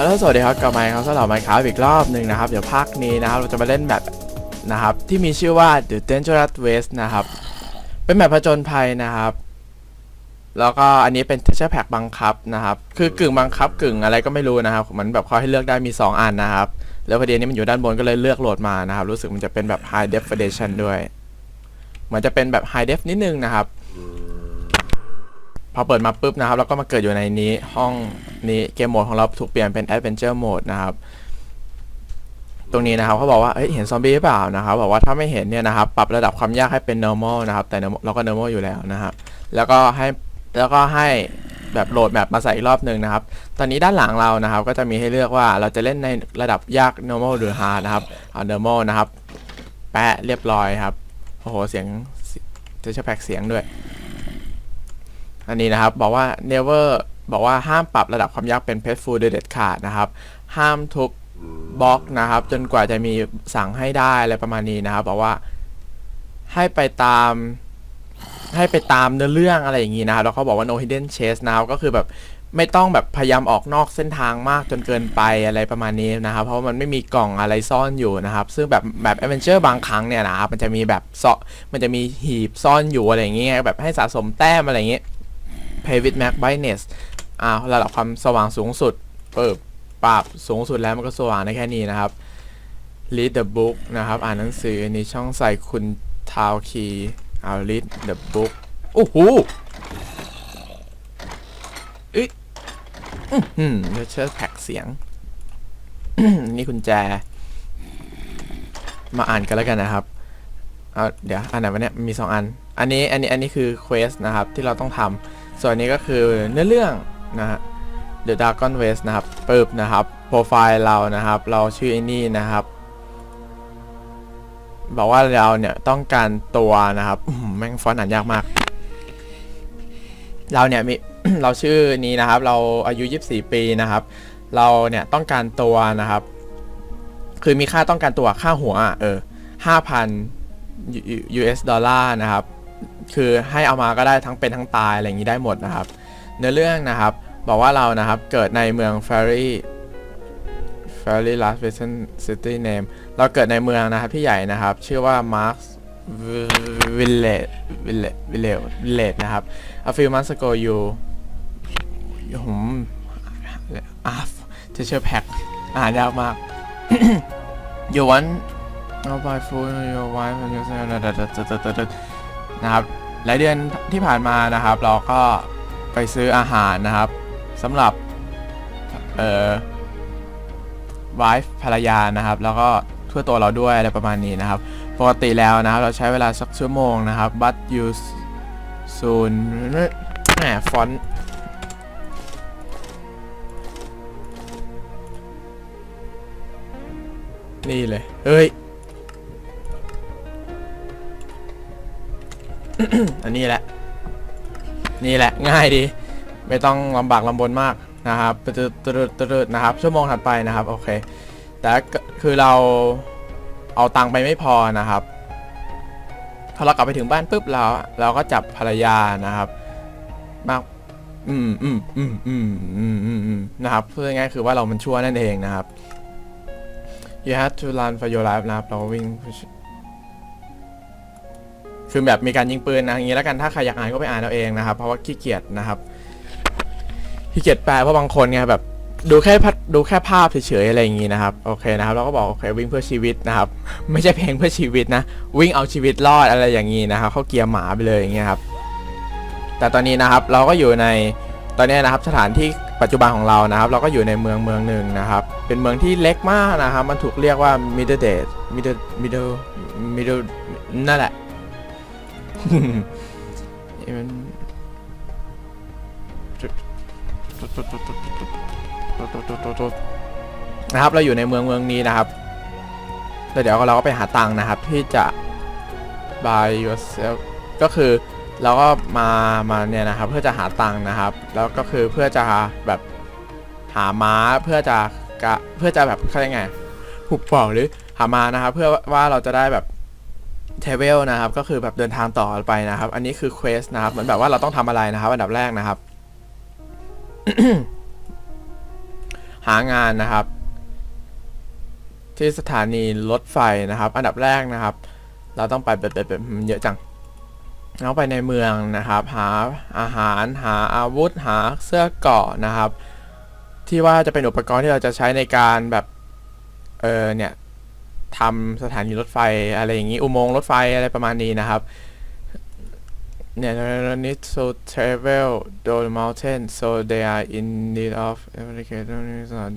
ฮัลโหลสวัสดีครับกลับมาอีกครับสำหรับไมค์ครับอีกรอบหนึ่งนะครับเดี๋ยวภาคนี้นะครับเราจะมาเล่นแบบนะครับที่มีชื่อว่า The Dangerous West นะครับ เป็นแบบผจญภัยนะครับ แล้วก็อันนี้เป็น Texture Pack บังคับนะครับ คือกึ่งบังคับกึ่งอะไรก็ไม่รู้นะครับเหมือนแบบเขาให้เลือกได้มี 2 อันนะครับ แล้วพอดีนนี้มันอยู่ด้านบนก็เลยเลือกโหลดมานะครับ รู้สึกมันจะเป็นแบบ High Definition ด้วยเหมือนจะเป็นแบบ High Def นิดนึงนะครับ อเปิดมาปุ๊บนะครับเราก็มาเกิดอยู่ในนี้ห้องนี้เกมโหมดของเราถูกเปลี่ยนเป็น Adventure Mode นะครับตรงนี้นะครับเขาบอกว่าเอ้ยเห็นซอมบี้หรือเปล่านะครับบอกว่าถ้าไม่เห็นเนี่ยนะครับปรับระดับความยากให้เป็น normal นะครับ แต่เราก็ normal อยู่แล้วนะครับแล้วก็ให้แล้วก็ให้แบบโหลดแบบมาใส่อีกรอบหนึ่งนะครับ ตอนนี้ด้านหลังเรานะครับ ก็จะมีให้เลือกว่าเราจะเล่นในระดับยาก normal หรือ hard นะครับเอา normal นะครับ แปะเรียบร้อยครับโอ้โหเสียงจะชแพ็กเสียงด้วย อันนี้นะครับบอกว่า never บอกว่าห้ามปรับระดับความยากเป็น petful โดยเด็ดขาดนะครับ ห้ามทุบบล็อกนะครับ จนกว่าจะมีสั่งให้ได้อะไรประมาณนี้นะครับบอกว่าให้ไปตามให้ไปตามเนื้อเรื่องอะไรอย่างนี้นะครับแล้วเขาบอกว่า no hidden chase นะครับก็คือแบบไม่ต้องแบบพยายามออกนอกเส้นทางมากจนเกินไปอะไรประมาณนี้นะครับ เพราะมันไม่มีกล่องอะไรซ่อนอยู่นะครับ ซึ่งแบบแบบ adventure บางครั้งเนี่ยนะครับมันจะมีแบบเซาะมันจะมีหีบซ่อนอยู่อะไรอย่างเงี้ยแบบให้สะสมแต้มอะไรอย่างเงี้ย Play with Max Brightness อ่าระดับความสว่างสูงสุดเปิดปรับสูงสุดแล้วมันก็สว่างได้แค่นี้นะครับ Read the book นะครับ อ่านหนังสืออันช่องใส่คุณทาวคีเอา read the book โอ้โหอึ๊ยอืมเดี๋ยวเชิญแพ็กเสียง นี่คุณแจ มาอ่านกันแล้วกันนะครับเอาเดี๋ยวอันไหนวะเนี่ยมีสองอัน อันนี้อันนี้อันนี้คือเควสนะครับที่เราต้องทำ ส่วนนี้ก็คือเนื้อเรื่องนะฮะ The Dragon West นะครับปึ๊บนะครับ โปรไฟล์เรานะครับ เราชื่อไอ้นี่นะครับ บอกว่าเราเนี่ยต้องการตัวนะครับแม่งฟอนต์อ่านยากมาก เราเนี่ยมีเราชื่อนี้นะครับ เราอายุ 24 ปีนะครับ เราเนี่ยต้องการตัวนะครับ คือมีค่าต้องการตัวค่าหัวอะเออ5,000 US ดอลลาร์นะครับ คือให้เอามาก็ได้ทั้งเป็นทั้งตายอะไรอย่างนี้ได้หมดนะครับ เนื้อเรื่องนะครับ บอกว่าเรานะครับเกิดในเมือง Fairy Fairy Last Western City Name เราเกิดในเมืองนะครับที่ใหญ่นะครับ ชื่อว่า Marks Village Village Village Village นะครับ A few months ago you ผมอ่าเทเชอร์แพ็กอ่านยากมาก you want I'll buy food your wife and your son นะครับหลายเดือนที่ผ่านมานะครับ เราก็ไปซื้ออาหารนะครับสำหรับเอ่อ wife ภรรยานะครับ แล้วก็ทั่วตัวเราด้วยอะไรประมาณนี้นะครับ ปกติแล้วนะครับ เราใช้เวลาสักชั่วโมงนะครับ but you soon แหมฟอนต์นี่เลย เฮ้ย อันนี้แหละ นี่แหละง่ายดี ไม่ต้องลำบากลำบนมากนะครับตืดตืดตืดนะครับ ชั่วโมงถัดไปนะครับ โอเค แต่คือเราเอาตังค์ไปไม่พอนะครับพอเรากลับไปถึงบ้านปุ๊บเราเราก็จับภรรยานะครับมากอืมอืมอืมอืมอืมอืมอืมนะครับเพูดง่ายคือว่าเรามันชั่วนั่นเองนะครับ you have to run for your life นะครับ เราวิ่ง คือแบบมีการยิงปืนนะอย่างนี้แล้วกันถ้าใครอยากอ่านก็ไปอ่านเอาเองนะครับ เพราะว่าขี้เกียจนะครับขี้เกียจแปลเพราะบางคนไงแบบดูแค่พัดดูแค่ภาพเฉยๆอะไรอย่างนี้นะครับโอเคนะครับเราก็บอกโอเควิ่งเพื่อชีวิตนะครับ ไม่ใช่เพลงเพื่อชีวิตนะ วิ่งเอาชีวิตรอดอะไรอย่างนี้นะครับเข้าเกียร์หมาไปเลยอย่างเงี้ยครับแต่ตอนนี้นะครับเราก็อยู่ในตอนนี้นะครับสถานที่ปัจจุบันของเรานะครับ เราก็อยู่ในเมืองเมืองหนึ่งนะครับ เป็นเมืองที่เล็กมากนะครับ มันถูกเรียกว่า middle date middle middle middle นั่นแหละ นี่มันนะครับ เราอยู่ในเมืองเมืองนี้นะครับแล้วเดี๋ยวเราก็ไปหาตังค์นะครับ ที่จะ buy yourself ก็คือเราก็มามาเนี่ยนะครับ เพื่อจะหาตังค์นะครับ แล้วก็คือเพื่อจะแบบหาม้าเพื่อจะกะเพื่อจะแบบเขาเรียกไงผูกปอกหรือหามานะครับ เพื่อว่าเราจะได้แบบ เทเวลนะครับก็คือแบบเดินทางต่อไปนะครับ อันนี้คือเควสนะครับเหมือนแบบว่าเราต้องทำอะไรนะครับ อันดับแรกนะครับ หางานนะครับ ที่สถานีรถไฟนะครับ อันดับแรกนะครับ เราต้องไปแบบแบบแบบเยอะจังเราไปในเมืองนะครับ หาอาหารหาอาวุธหาเสื้อเกราะนะครับ ที่ว่าจะเป็นอุปกรณ์ที่เราจะใช้ในการแบบเออเนี่ย ทำสถานีรถไฟอะไรอย่างนี้อุโมงค์รถไฟอะไรประมาณนี้นะครับเนี่ย need to travel the mountain so they are in need of education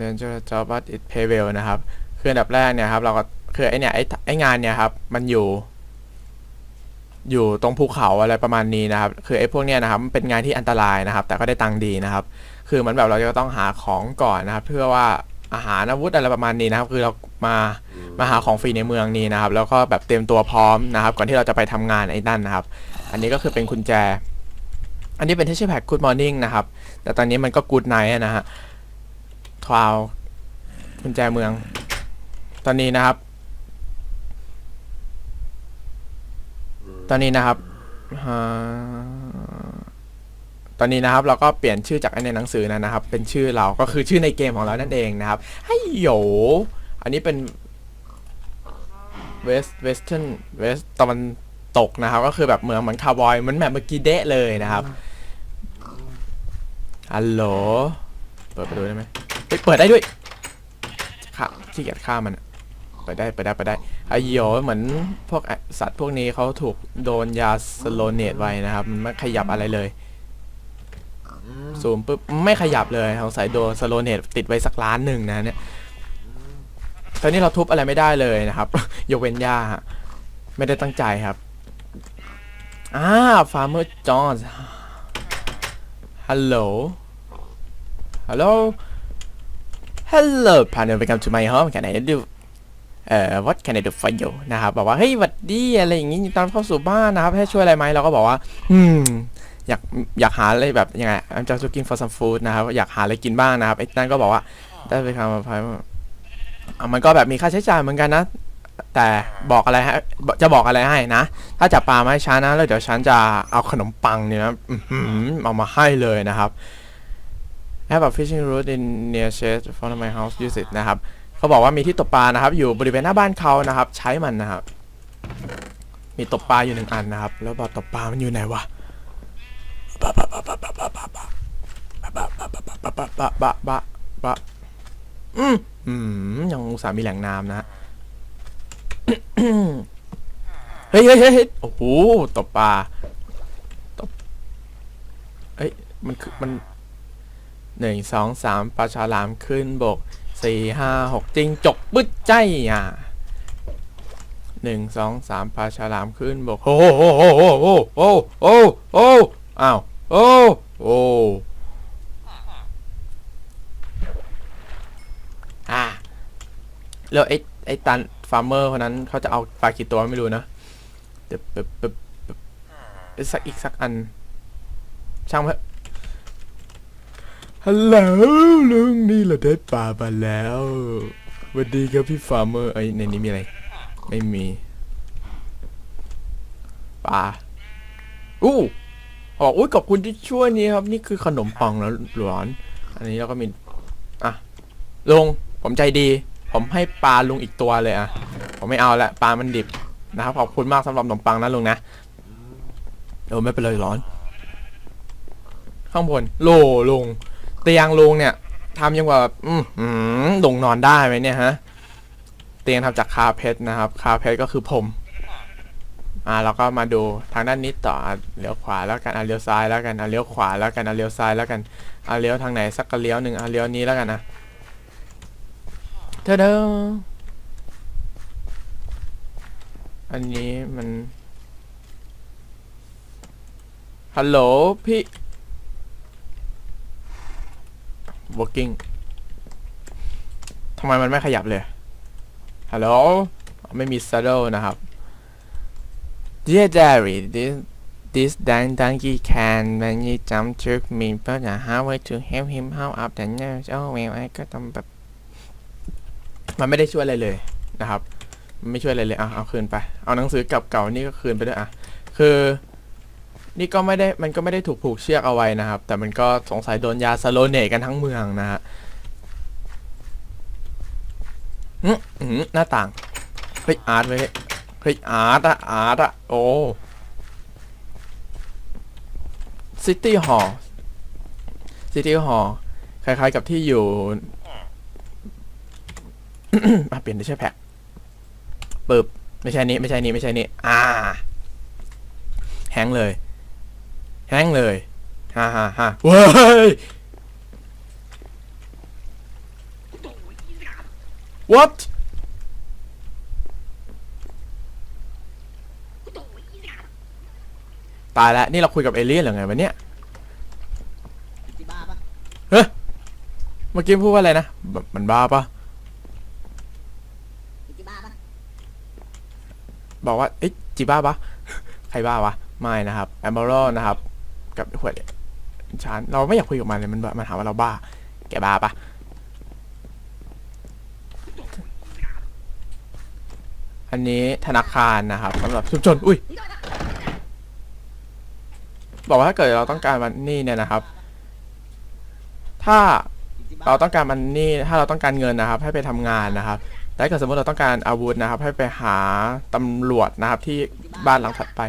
dangerous job but it pay well นะครับคืออันดับแรกเนี่ยครับเราก็คือไอเนี่ยไอไองานเนี่ยครับมันอยู่ อยู่ตรงภูเขาอะไรประมาณนี้นะครับ คือไอพวกเนี้ยนะครับมันเป็นงานที่อันตรายนะครับ แต่ก็ได้ตังค์ดีนะครับ คือเหมือนแบบเราจะต้องหาของก่อนนะครับ เพื่อว่า อาหารอาวุธอะไรประมาณนี้นะครับ คือเรามามาหาของฟรีในเมืองนี้นะครับ แล้วก็แบบเตรียมตัวพร้อมนะครับ ก่อนที่เราจะไปทำงานไอ้นั่นนะครับ อันนี้ก็คือเป็นกุญแจ อันนี้เป็น t ท s แพ็ Good Morning นะครับ แต่ตอนนี้มันก็ Good Night นะฮะทวาวกุญแจเมือง ตอนนี้นะครับ ตอนนี้นะครับอ่า ตอนนี้นะครับเราก็เปลี่ยนชื่อจากในหนังสือนั้นนะครับ เป็นชื่อเราก็คือชื่อในเกมของเรานั่นเองนะครับให้โยอันนี้เป็นเวสเวสเทิร์นเวสตะวันตกนะครับ ก็คือแบบเหมืองเหมือนคาวบอยเหมือนแบบเมื่อกี้เดะเลยนะครับฮัลโหลเปิดประตูได้ไหมเฮ้ยเปิดได้ด้วยค่ะขี้เกียจฆ่ามันเปิดได้เปิดได้เปิดได้ไอโยเหมือนพวกสัตว์พวกนี้เขาถูกโดนยาสโลเนตไว้นะครับ มันไม่ขยับอะไรเลย ซูมปุ๊บไม่ขยับเลยสงสัยโดนสโลเนตติดไว้สักล้านหนึ่งนะเนี่ยตอนนี้เราทุบอะไรไม่ได้เลยนะครับ ยกเว้นหญ้าไม่ได้ตั้งใจครับอ่าฟาร์มเมอร์จอห์นฮัลโหลฮัลโหลฮัลโหล partner welcome to my home can I do เอ่อ what can I do for you นะครับบอกว่า เฮ้ยหวัดดีอะไรอย่างงี้ตอนเข้าสู่บ้านนะครับ ให้ช่วยอะไรไหมเราก็บอกว่า อืม อยากอยากหาอะไรแบบยังไง I'm just looking for some food นะครับอยากหาอะไรกินบ้างนะครับไอ้นั่นก็บอกว่าได้ไปทำอะไรมันก็แบบมีค่าใช้จ่ายเหมือนกันนะ แต่บอกอะไรให้บอกจะบอกอะไรให้นะ ถ้าจับปลามาให้ฉันนะแล้วเดี๋ยวฉันจะเอาขนมปังเนี่ยนะอื้อหือเอามาให้เลยนะครับ Have a fishing route in near shade front of my house use it นะครับเขาบอกว่ามีที่ตกปลานะครับ อยู่บริเวณหน้าบ้านเขานะครับ ใช้มันนะครับ มีตกปลาอยู่หนึ่งอันนะครับ แล้วบอกตกปลามันอยู่ไหนวะ บะบะบะบะบะบะบะบะบะบะบะบะบะบะบะบะบะบะอืมอืมยังอุตส่าห์มีแหล่งน้ำนะเฮ้ยเฮ้ยเฮ้ยโอ้โหตบปลาตบเอ้ยมันคือมันหนึ่งสองสามปลาฉลามขึ้นบกสี่ห้าหกจริงจกบึ้ดใจอะหนึ่งสองสามปลาฉลามขึ้นบกโอ้โหโอ้โหโอ้โหโอ้โหโอ้โหอ้าว โอ้โอ้อ่าแล้วไอ้ไอ้ตันฟาร์มเมอร์คนนั้นเขาจะเอาปลากี่ตัวไม่รู้นะเดี๋ยวปึ๊บปึ๊บปึ๊บสักอีกสักอัน ช่างเถอะฮัลโหลลุงนี่เราได้ปลามาแล้วสวัสดีครับพี่ฟาร์มเมอร์ไอ้ในนี้มีอะไร ไม่มีปลาอู้ บอกอุ้ยขอบคุณที่ช่วยนี่ครับ นี่คือขนมปังแล้วหลอนอันนี้เราก็มี อะลุงผมใจดี ผมให้ปลาลุงอีกตัวเลยอะ ผมไม่เอาละปลามันดิบนะครับขอบคุณมากสำหรับขนมปังนะลุงนะเออไม่เป็นไรร้อน ข้างบนโลลุงเตียงลุงเนี่ยทำยังกว่าอืมอืมลุงนอนได้ไหมเนี่ยฮะ เตียงทำจากคาเพชรนะครับ คาเพชรก็คือผม อ่าเราก็มาดูทางด้านนี้ต่ออะเลี้ยวขวาแล้วกันอะเลี้ยวซ้ายแล้วกันอะเลี้ยวขวาแล้วกันอะเลี้ยวซ้ายแล้วกันอะเลี้ยวทางไหนสักเลี้ยวหนึ่งอะเลี้ยวนี้แล้วกันนะเธอเด้ออันนี้มันฮัลโหลพี่ working ทำไมมันไม่ขยับเลยฮัลโหลไม่มี saddle นะครับ Dear Diary, this this dang donkey can many jump took me, but I have way to help him out up the nose. Oh well, I got them แบบมันไม่ได้ช่วยอะไรเลยนะครับไม่ช่วยอะไรเลยอะเอาคืนไป เอาหนังสือกับเก่านี่ก็คืนไปด้วยอะคือ นี่ก็ไม่ได้มันก็ไม่ได้ถูกผูกเชือกเอาไว้นะครับ แต่มันก็สงสัยโดนยาสโลเนตกันทั้งเมืองนะฮะหืมหือหน้าต่างเฮ้ยอาร์ตเว้ เฮ้ยอาร์ตอะอาร์ตอะโอ้ซิตี้ฮอลซิตี้ฮอลคล้าย ๆ กับที่อยู่มาเปลี่ยนได้ใช่แพ็คปึบไม่ใช่นี้ไม่ใช่นี้ไม่ใช่นี้อ่า แฮงเลย แฮงเลยฮ่าฮ่าฮ่าเว้ย what ตายแล้วนี่เราคุยกับเอเลี่ยนหรือไงวะเนี่ยที่บ้าปะเฮ้ยเมื่อกี้พูดว่าอะไรนะแบบมันบ้าปะที่บ้าปะบอกว่าเอ๊ะจีบ้าปะใครบ้าวะไม่นะครับแอมเบอร์นะครับ กับหัวชานเราไม่อยากคุยกับมันเลยมันมันหาว่าเราบ้า แกบ้าปะอันนี้ธนาคารนะครับสำหรับชุมชนอุ้ย บอกว่าถ้าเกิดเราต้องการมันนี่เนี่ยนะครับ ถ้าเราต้องการมันนี่ถ้าเราต้องการเงินนะครับ ให้ไปทำงานนะครับแต่ถ้าสมมติเราต้องการอาวุธนะครับ ให้ไปหาตำรวจนะครับ ที่บ้านหลังถัดไป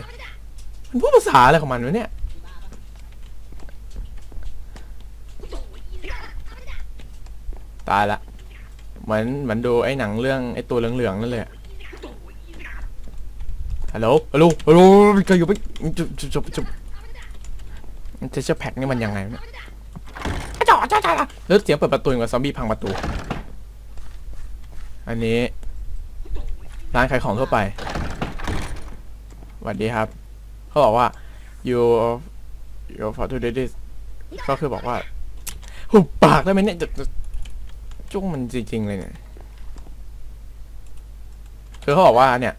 มันพูดภาษาอะไรของมันวะเนี่ยตายละเหมือนเหมือนดูไอ้หนังเรื่องไอ้ตัวเหลืองๆนั่นเลยฮัลโหลฮัลโหลฮัลโหลมันก็อยู่ไปจุบจุบจุบ จุบเทเชอร์แพ็กนี่มันยังไงวะเนี่ยจ้าจ้าจ้าแล้วเสียงเปิดประตูกับซอมบี้พังประตู อันนี้ ร้านขายของทั่วไปสวัสดีครับ เขาบอกว่า you you for to do this ก็คือบอกว่าหุบปากได้ไหมเนี่ยจะจะจุ้งมันจริง ๆ เลยเนี่ย คือเขาบอกว่าเนี่ย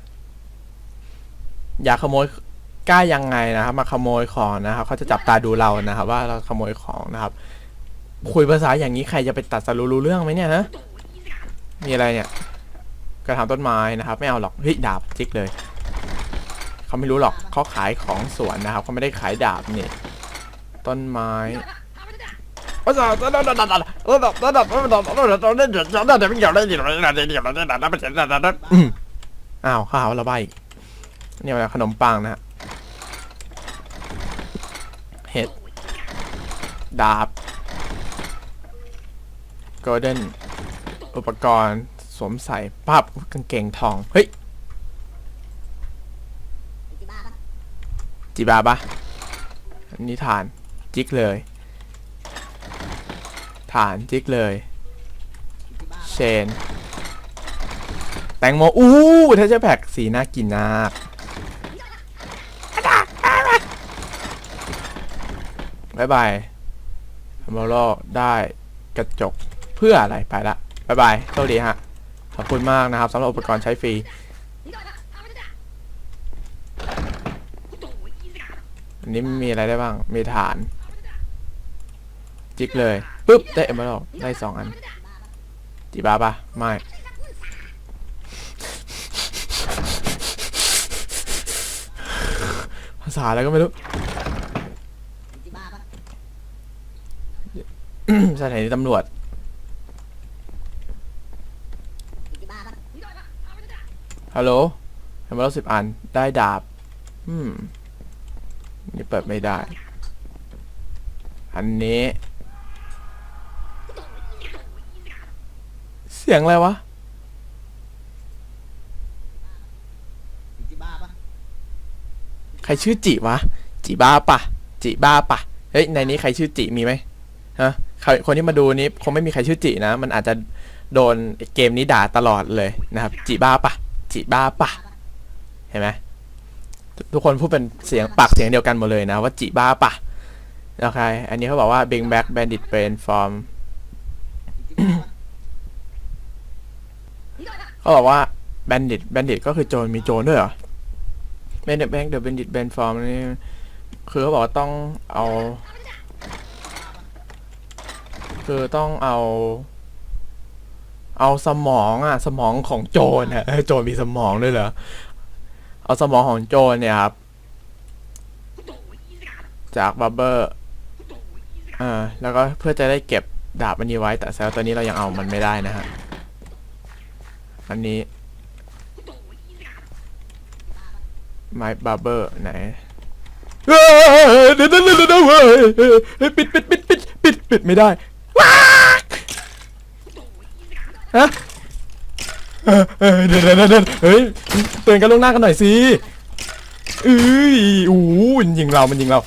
อย่าขโมย กล้ายังไงนะครับ มาขโมยของนะครับเขาจะจับตาดูเรานะครับ ว่าเราขโมยของนะครับ คุยภาษาอย่างนี้ใครจะไปตัดสรู้รู้เรื่องไหมเนี่ยฮะมีอะไรเนี่ย กระถางต้นไม้นะครับ ไม่เอาหรอกเฮ้ยดาบจิกเลยเขาไม่รู้หรอกเขาขายของสวนนะครับเขาไม่ได้ขายดาบนี่ต้นไม้อืมอ้าวข้าวเราใบอีกนี่อะไรขนมปังนะ เห็ด ดาบโกลเด้นอุปกรณ์สวมใส่ปับกางเกงทอง เฮ้ยจีบ้าปะจีบาปะอันนี้ฐานจิกเลยฐานจิกเลยเชน แตงโมอู้เทเชอร์แพ็กสีน่ากินมาก บายบายฮัมเบอร์ได้กระจกเพื่ออะไรไปละบายบายโชคดีฮะ ขอบคุณมากนะครับสำหรับอุปกรณ์ใช้ฟรีอันนี้มีอะไรได้บ้าง มีฐาน จิกเลยปุ๊บ ได้เอมเบอร์ได้สองอัน จีบ้าปะไม่ ภาษาอะไรก็ไม่รู้ ที่บ้าปะ สถานีตำรวจ ฮัลโหลเอมเบอร์สิบอัน ได้ดาบ อืม นี่เปิดไม่ได้ อันนี้ เสียงอะไรวะ ใครชื่อจิวะ จิบ้าปะ จิบ้าปะ เฮ้ย ในนี้ใครชื่อจิมีไหมฮะ ครคนที่มาดูนี้คงไม่มีใครชื่อจินะ มันอาจจะโดนเกมนี้ด่าตลอดเลยนะครับ จิบ้าปะจิบ้าปะเห็นไหมทุกคนพูดเป็นเสียงปากเสียงเดียวกันหมดเลยนะ ว่าจิบ้าปะโอเคอันนี้เขาบอกว่า bring back bandit brain from เขาบอกว่า bandit bandit ก็คือโจรมีโจรด้วยเหรอ bandit bank the bandit brain from นี่คือเขาบอกว่าต้องเอา คือต้องเอา เอาสมองอะสมองของโจรอะเอ้ยโจรมีสมองด้วยเหรอ เอาสมองของโจรเนี่ยครับ จากบับเบอร์อ่าแล้วก็เพื่อจะได้เก็บดาบอันนี้ไว้ แต่แซวตัวนี้เรายังเอามันไม่ได้นะฮะ อันนี้ไม้บาร์เบอร์ไหนเดี๋ยวเดี๋ยวเดี๋ยวเดี๋ยวเฮ้ยปิดปิดปิดปิดปิดปิดไม่ได้ ว้าฮะเออเออเดี๋ยวเดี๋ยวเดี๋ยวเฮ้ยเตือนกันล่วงหน้ากันหน่อยสิเอ้ยอู้มันยิงเรา มันยิงเรา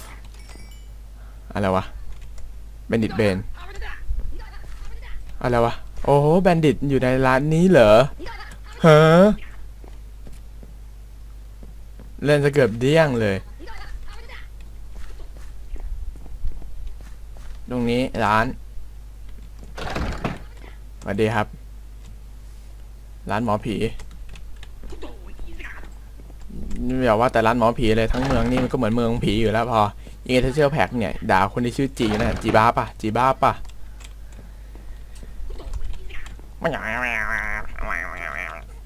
อะไรวะ แบนดิตเบน อะไรวะ โอ้โห แบนดิตอยู่ในร้านนี้เหรอฮะเล่นจะเกือบเดี้ยงเลย ตรงนี้ร้าน วัสดีครับ ร้านหมอผีนี่อย่าว่าแต่ร้านหมอผีเลยทั้งเมืองนี่มันก็เหมือนเมืองผีอยู่แล้วพอยิงเอเทอร์แพ็กเนี่ยด่าคนที่ชื่อจีนะจีบ้าปะจีบ้าปะ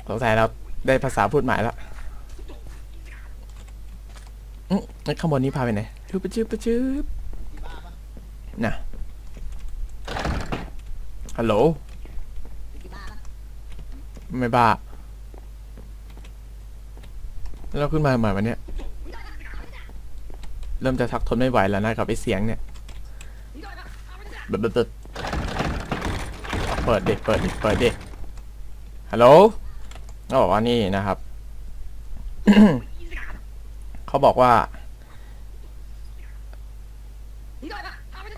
สงสัยเราได้ภาษาพูดหม่แล้วอื้อแล้วข้างบนนี้พาไปไหนชืบปะชืบปะชืบน่ะฮัลโหล ไม่บ้า แล้วขึ้นมาใหม่วันเนี้ยเริ่มจะทักทนไม่ไหวแล้วนะกับไอเสียงเนี่ยเบิดเบิบเปิดเด็กเปิดเด็กเปิดเด็กฮัลโหลเขาบอกว่านี่นะครับ เขาบอกว่า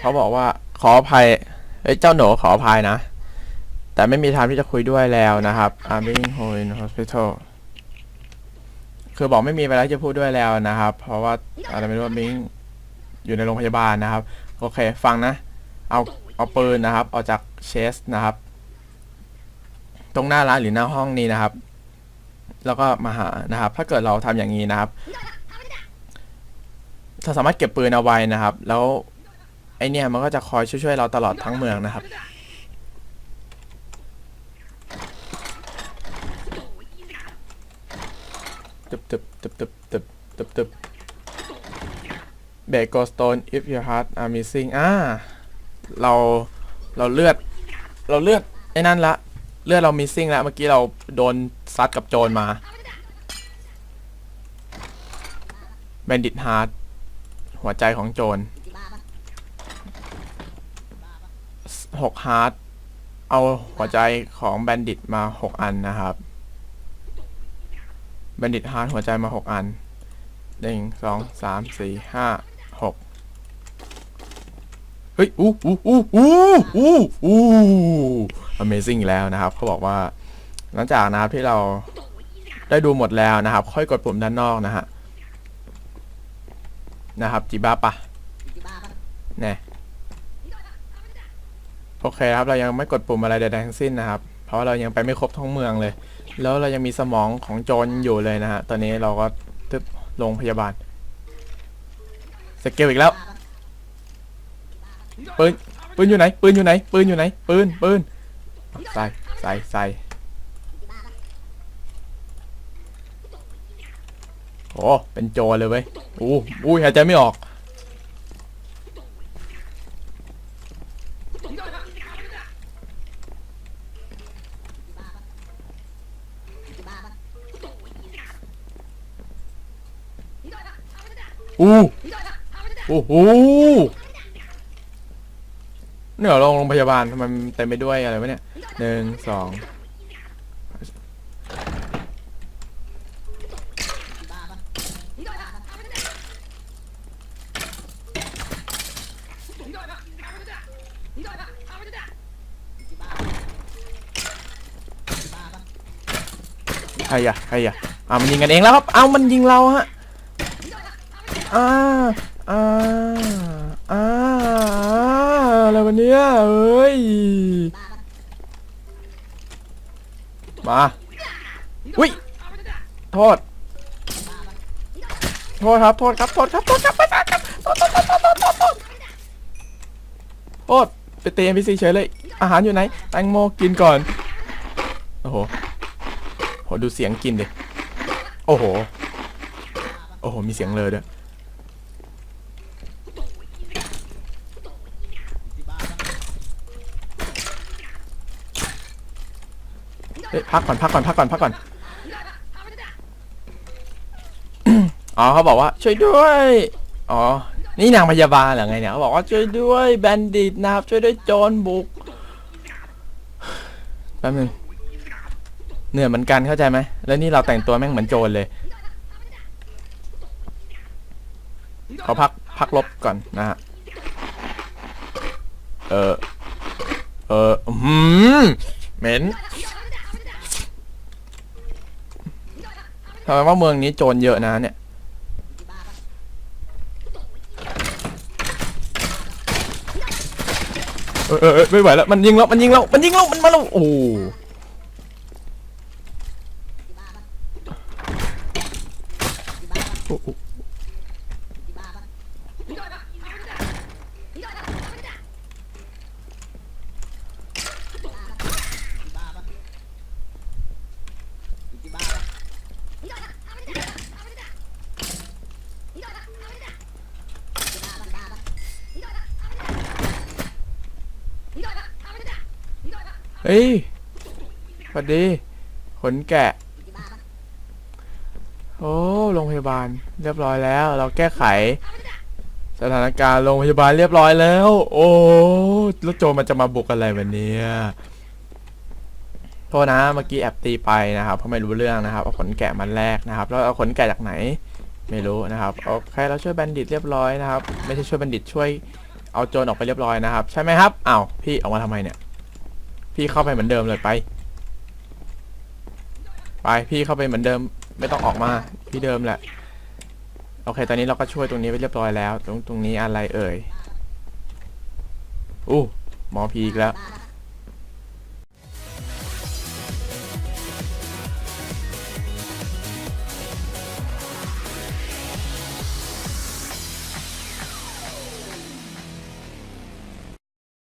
เขาบอกว่าขออภัยเอ้เจ้าหนูขออภัยนะ แต่ไม่มีทางที่จะคุยด้วยแล้วนะครับ I'm being home in hospital คือบอกไม่มีเวลาจะพูดด้วยแล้วนะครับ เพราะว่าอะไรไม่รู้ว่าบิงอยู่ในโรงพยาบาลนะครับ โอเค ฟังนะ เอาเอาปืนนะครับออกจากเชสนะครับ ตรงหน้าร้านหรือหน้าห้องนี้นะครับ แล้วก็มาหานะครับ ถ้าเกิดเราทำอย่างนี้นะครับถ้าสามารถเก็บปืนเอาไว้นะครับ แล้วไอเนี่ยมันก็จะคอยช่วยๆเราตลอดทั้งเมืองนะครับ ตึบตึบตึบตึบตึบตึบตึบเบโกสโตน if your heart are missing อ่า เรา เราเลือด เราเลือด ไอ้นั่นละ เลือดเรา missing แล้วเมื่อกี้เราโดนซัดกับโจรมา bandit heart หัวใจของโจรหก heart เอาหัวใจของ bandit มาหกอันนะครับ bandit heart หัวใจมาหกอันหนึ่งสองสามสี่ห้าหกเฮ้ยอู้อู้อู้อู้อู้อู้ amazing แล้วนะครับ เขาบอกว่า หลังจากนะครับที่เราได้ดูหมดแล้วนะครับ ค่อยกดปุ่มด้านนอกนะฮะนะครับจีบ้าปะแน่โอเคครับ เรายังไม่กดปุ่มอะไรใดๆทั้งสิ้นนะครับ เพราะว่าเรายังไปไม่ครบทั้งเมืองเลย แล้วเรายังมีสมองของโจรอยู่เลยนะฮะ ตอนนี้เราก็ตึบโรงพยาบาล สเกลอีกแล้วปืนปืนอยู่ไหน ปืนอยู่ไหน ปืนอยู่ไหน ปืน ปืน ใส่ใส่ใส่โอ้เป็นโจรเลยเว้ยอู้อู้หายใจไม่ออก จิบ้าปะ อู้โอ้โหเนี่ยโรงพยาบาลทำไมมันเต็มไปด้วยอะไรวะเนี่ยหนึ่งสองจิบ้าปะจิบ้าปะอ้าปะใครอะใครอะอ่ามันยิงกันเองแล้วครับ เอามันยิงเราฮะ อ้าอ้าอ้าอะไรวันนี้เอ้ย มาอุ้ยโทษโทษครับโทษครับโทษครับโทษครับโทษครับโทษโทษโทษโทษโทษโทษไปเตะพีซีเฉยเลย อาหารอยู่ไหน แตงโมกินก่อน โอ้โหโหดูเสียงกินดิ โอ้โห โอ้โห มีเสียงเลยด้วย เฮ้ยพักก่อนพักก่อนพักก่อนพักก่อน อ๋อเขาบอกว่า ช่วยด้วย อ๋อ นี่นางพยาบาลเหรอไงเนี่ยเขาบอกว่าช่วยด้วยแบนดิตนะครับ ช่วยด้วยโจรบุกแป๊บนึงเหนื่อยเหมือนกันเข้าใจไหมแล้วนี่เราแต่งตัวแม่งเหมือนโจรเลยเขาพักพักลบก่อนนะฮะเออเอออื้อหืมเหม็น ทำไมว่าเมืองนี้โจรเยอะนะเนี่ยเออเออเออไม่ไหวแล้วมันยิงแล้วมันยิงแล้วมันยิงแล้วมันมาแล้วโอ้โหโอ้ เฮ้ยสวัสดีขนแกะ โอ้โรงพยาบาลเรียบร้อยแล้ว เราแก้ไข สถานการณ์โรงพยาบาลเรียบร้อยแล้ว โอ้แล้วโจมันจะมาบุกอะไรวันนี้โทษนะเมื่อกี้แอบตีไปนะครับเพราะไม่รู้เรื่องนะครับเอาขนแกะมันแรกนะครับ แล้วเอาขนแกะจากไหนไม่รู้นะครับโอเคเราช่วยแบนดิตเรียบร้อยนะครับ ไม่ใช่ช่วยแบนดิตช่วยเอาโจรออกไปเรียบร้อยนะครับ ใช่ไหมครับอ้าวพี่ออกมาทำไมเนี่ย พี่เข้าไปเหมือนเดิมเลยไป ไปพี่เข้าไปเหมือนเดิม ไม่ต้องออกมาที่เดิมแหละ โอเค ตอนนี้เราก็ช่วยตรงนี้ไปเรียบร้อยแล้ว ตรงตรงนี้อะไรเอ่ยอู้หมอพีอีกแล้ว